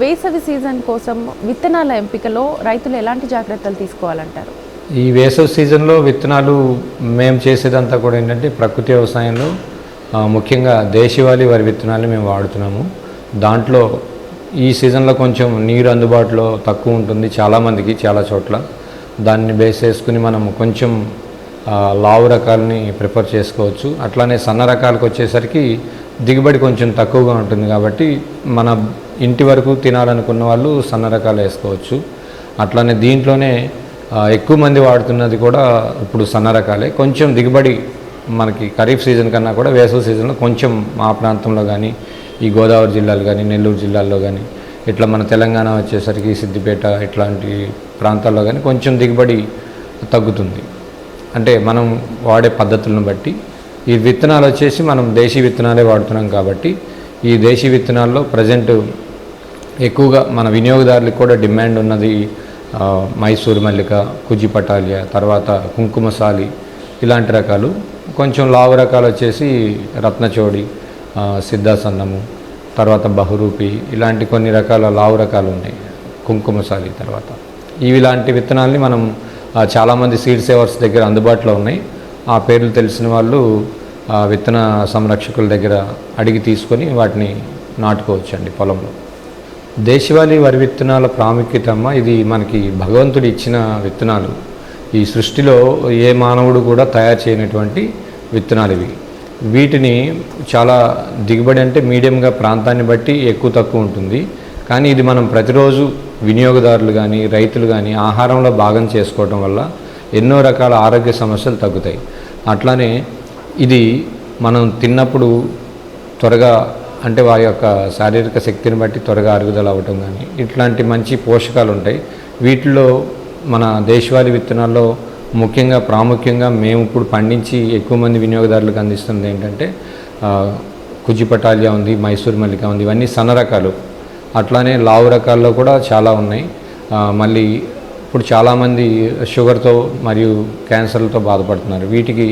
వేసవి సీజన్ కోసం విత్తనాల ఎంపికలో రైతులు ఎలాంటి జాగ్రత్తలు తీసుకోవాలంటారు? ఈ వేసవి సీజన్లో విత్తనాలు మేము చేసేదంతా కూడా ఏంటంటే ప్రకృతి వ్యవసాయంలో ముఖ్యంగా దేశవాళీ వరి విత్తనాలు మేము వాడుతున్నాము. దాంట్లో ఈ సీజన్లో కొంచెం నీరు అందుబాటులో తక్కువ ఉంటుంది చాలామందికి చాలా చోట్ల. దాన్ని బేస్ చేసుకుని మనం కొంచెం లావు రకాలని ప్రిఫర్ చేసుకోవచ్చు. అట్లానే సన్న రకాలకు వచ్చేసరికి దిగుబడి కొంచెం తక్కువగా ఉంటుంది కాబట్టి మన ఇంటి వరకు తినాలనుకున్న వాళ్ళు సన్న రకాలు వేసుకోవచ్చు. అట్లానే దీంట్లోనే ఎక్కువ మంది వాడుతున్నది కూడా ఇప్పుడు సన్న రకాలే. కొంచెం దిగుబడి మనకి ఖరీఫ్ సీజన్ కన్నా కూడా వేసవి సీజన్లో కొంచెం మా ప్రాంతంలో కానీ ఈ గోదావరి జిల్లాలు కానీ నెల్లూరు జిల్లాల్లో కానీ ఇట్లా మన తెలంగాణ వచ్చేసరికి సిద్దిపేట ఇట్లాంటి ప్రాంతాల్లో కానీ కొంచెం దిగుబడి తగ్గుతుంది. అంటే మనం వాడే పద్ధతులను బట్టి ఈ విత్తనాలు వచ్చేసి మనం దేశీ విత్తనాలే వాడుతున్నాం కాబట్టి ఈ దేశీ విత్తనాల్లో ప్రజెంట్ ఎక్కువగా మన వినియోగదారులకు కూడా డిమాండ్ ఉన్నది మైసూర్ మల్లిక కుజి పటాలియా తర్వాత కుంకుమసాలి ఇలాంటి రకాలు. కొంచెం లావు రకాలు వచ్చేసి రత్నచోడి సిద్ధాసన్నము తర్వాత బహురూపి ఇలాంటి కొన్ని రకాల లావు రకాలు ఉన్నాయి కుంకుమసాలి తర్వాత. ఇవి లాంటి విత్తనాల్ని మనం చాలామంది సీడ్ సేవర్స్ దగ్గర అందుబాటులో ఉన్నాయి. ఆ పేర్లు తెలిసిన వాళ్ళు ఆ, విత్తన సంరక్షకుల దగ్గర అడిగి తీసుకొని వాటిని నాటుకోవచ్చండి పొలంలో. దేశవాళీ వరి విత్తనాల ప్రాముఖ్యత అమ్మ ఇది మనకి భగవంతుడు ఇచ్చిన విత్తనాలు. ఈ సృష్టిలో ఏ మానవుడు కూడా తయారు చేయనటువంటి విత్తనాలు ఇవి. వీటిని చాలా దిగుబడి అంటే మీడియంగా ప్రాంతాన్ని బట్టి ఎక్కువ తక్కువ ఉంటుంది. కానీ ఇది మనం ప్రతిరోజు వినియోగదారులు కానీ రైతులు కానీ ఆహారంలో భాగం చేసుకోవడం వల్ల ఎన్నో రకాల ఆరోగ్య సమస్యలు తగ్గుతాయి. అట్లానే ఇది మనం తిన్నప్పుడు త్వరగా అంటే వారి యొక్క శారీరక శక్తిని బట్టి త్వరగా అరుగుదల అవ్వటం కానీ ఇట్లాంటి మంచి పోషకాలు ఉంటాయి. వీటిలో మన దేశవాళీ విత్తనాల్లో ముఖ్యంగా ప్రాముఖ్యంగా మేము ఇప్పుడు పండించి ఎక్కువ మంది వినియోగదారులకు అందిస్తుంది ఏంటంటే కుజిపటాలియా ఉంది మైసూర్ మల్లిక ఉంది ఇవన్నీ సన్న రకాలు. అట్లానే లావు రకాల్లో కూడా చాలా ఉన్నాయి. మళ్ళీ ఇప్పుడు చాలామంది షుగర్తో మరియు క్యాన్సర్లతో బాధపడుతున్నారు. వీటికి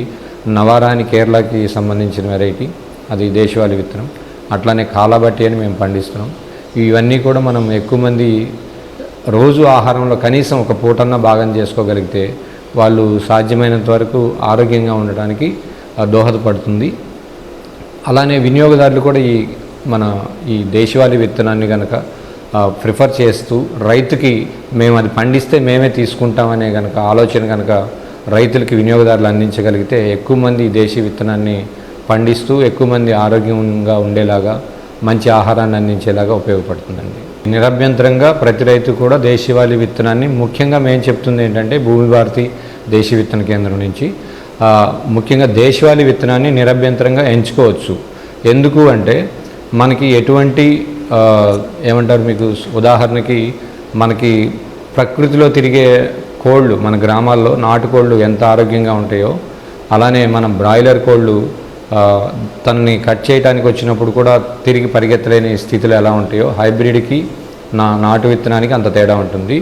నవారాని కేరళకి సంబంధించిన వెరైటీ అది దేశవాళీ విత్తనం. అట్లానే కాలాబట్టి అని మేము పండిస్తున్నాం. ఇవన్నీ కూడా మనం ఎక్కువ మంది రోజు ఆహారంలో కనీసం ఒక పూటన్నా భాగం చేసుకోగలిగితే వాళ్ళు సాధ్యమైనంత వరకు ఆరోగ్యంగా ఉండడానికి దోహదపడుతుంది. అలానే వినియోగదారులు కూడా ఈ మన ఈ దేశవాళీ విత్తనాన్ని కనుక ప్రిఫర్ చేస్తూ రైతుకి మేము అది పండిస్తే మేమే తీసుకుంటామనే కనుక ఆలోచన కనుక రైతులకి వినియోగదారులు అందించగలిగితే ఎక్కువ మంది దేశీ విత్తనాన్ని పండిస్తూ ఎక్కువ మంది ఆరోగ్యంగా ఉండేలాగా మంచి ఆహారాన్ని అందించేలాగా ఉపయోగపడుతుందండి. నిరభ్యంతరంగా ప్రతి రైతు కూడా దేశీవాళీ విత్తనాన్ని ముఖ్యంగా మేము చెప్తుంది ఏంటంటే భూమి భారతి దేశీ విత్తన కేంద్రం నుంచి ముఖ్యంగా దేశవాళీ విత్తనాన్ని నిరభ్యంతరంగా ఎంచుకోవచ్చు. ఎందుకు అంటే మనకి ఎటువంటి ఏమంటారు మీకు ఉదాహరణకి మనకి ప్రకృతిలో తిరిగే కోళ్ళు మన గ్రామాల్లో నాటుకోళ్ళు ఎంత ఆరోగ్యంగా ఉంటాయో అలానే మనం బ్రాయిలర్ కోళ్ళు తనని కట్ చేయడానికి వచ్చినప్పుడు కూడా తిరిగి పరిగెత్తలేని స్థితిలో ఎలా ఉంటాయో హైబ్రిడ్కి నా నాటు విత్తనానికి అంత తేడా ఉంటుంది.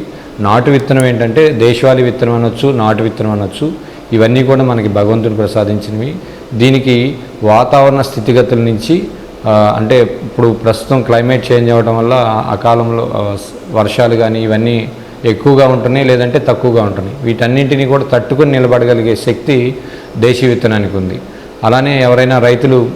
నాటు విత్తనం ఏంటంటే దేశవాళీ విత్తనం అనొచ్చు నాటు విత్తనం అనొచ్చు ఇవన్నీ కూడా మనకి భగవంతుడు ప్రసాదించినవి. దీనికి వాతావరణ స్థితిగతుల నుంచి అంటే ఇప్పుడు ప్రస్తుతం క్లైమేట్ చేంజ్ అవ్వడం వల్ల ఆ- అకాలంలో వర్షాలు కానీ ఇవన్నీ ఎక్కువగా ఉంటున్నాయి లేదంటే తక్కువగా ఉంటున్నాయి. వీటన్నింటినీ కూడా తట్టుకుని నిలబడగలిగే శక్తి దేశీ విత్తనానికి ఉంది. అలానే ఎవరైనా రైతులు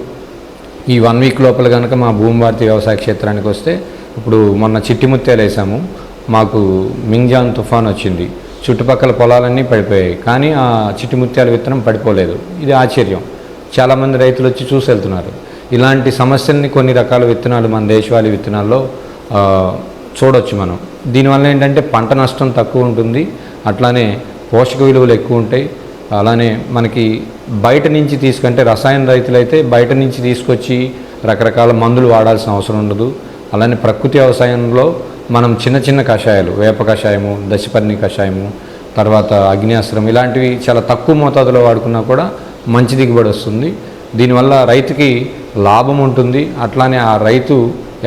ఈ వన్ వీక్ లోపల కనుక మా భూమి వ్యవసాయ క్షేత్రానికి వస్తే ఇప్పుడు మొన్న చిట్టి ముత్యాలు వేసాము. మాకు మింగ్జాన్ తుఫాన్ వచ్చింది. చుట్టుపక్కల పొలాలన్నీ పడిపోయాయి. కానీ ఆ చిట్టి ముత్యాల విత్తనం పడిపోలేదు. ఇది ఆశ్చర్యం. చాలామంది రైతులు వచ్చి చూసి వెళ్తున్నారు. ఇలాంటి సమస్యల్ని కొన్ని రకాల విత్తనాలు మన దేశవాళీ విత్తనాల్లో చూడొచ్చు మనం. దీనివల్ల ఏంటంటే పంట నష్టం తక్కువ ఉంటుంది. అట్లానే పోషక విలువలు ఎక్కువ ఉంటాయి. అలానే మనకి బయట నుంచి తీసుకుంటే రసాయన రైతులైతే బయట నుంచి తీసుకొచ్చి రకరకాల మందులు వాడాల్సిన అవసరం ఉండదు. అలానే ప్రకృతి వ్యవసాయంలో మనం చిన్న చిన్న కషాయాలు వేప కషాయము దశపర్ణి కషాయము తర్వాత అగ్నియాస్త్రం ఇలాంటివి చాలా తక్కువ మోతాదులో వాడుకున్నా కూడా మంచి దిగుబడి వస్తుంది. దీనివల్ల రైతుకి లాభం ఉంటుంది. అట్లానే ఆ రైతు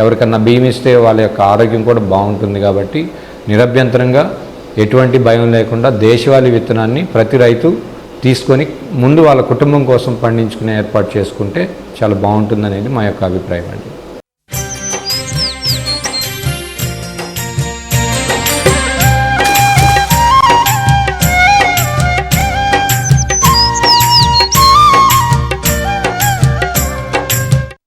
ఎవరికన్నా బియ్యం ఇస్తే వాళ్ళ యొక్క ఆరోగ్యం కూడా బాగుంటుంది కాబట్టి నిరభ్యంతరంగా ఎటువంటి భయం లేకుండా దేశవాళీ విత్తనాన్ని ప్రతి రైతు తీసుకొని ముందు వాళ్ళ కుటుంబం కోసం పండించుకునే ఏర్పాటు చేసుకుంటే చాలా బాగుంటుందనేది మా యొక్క అభిప్రాయం అండి.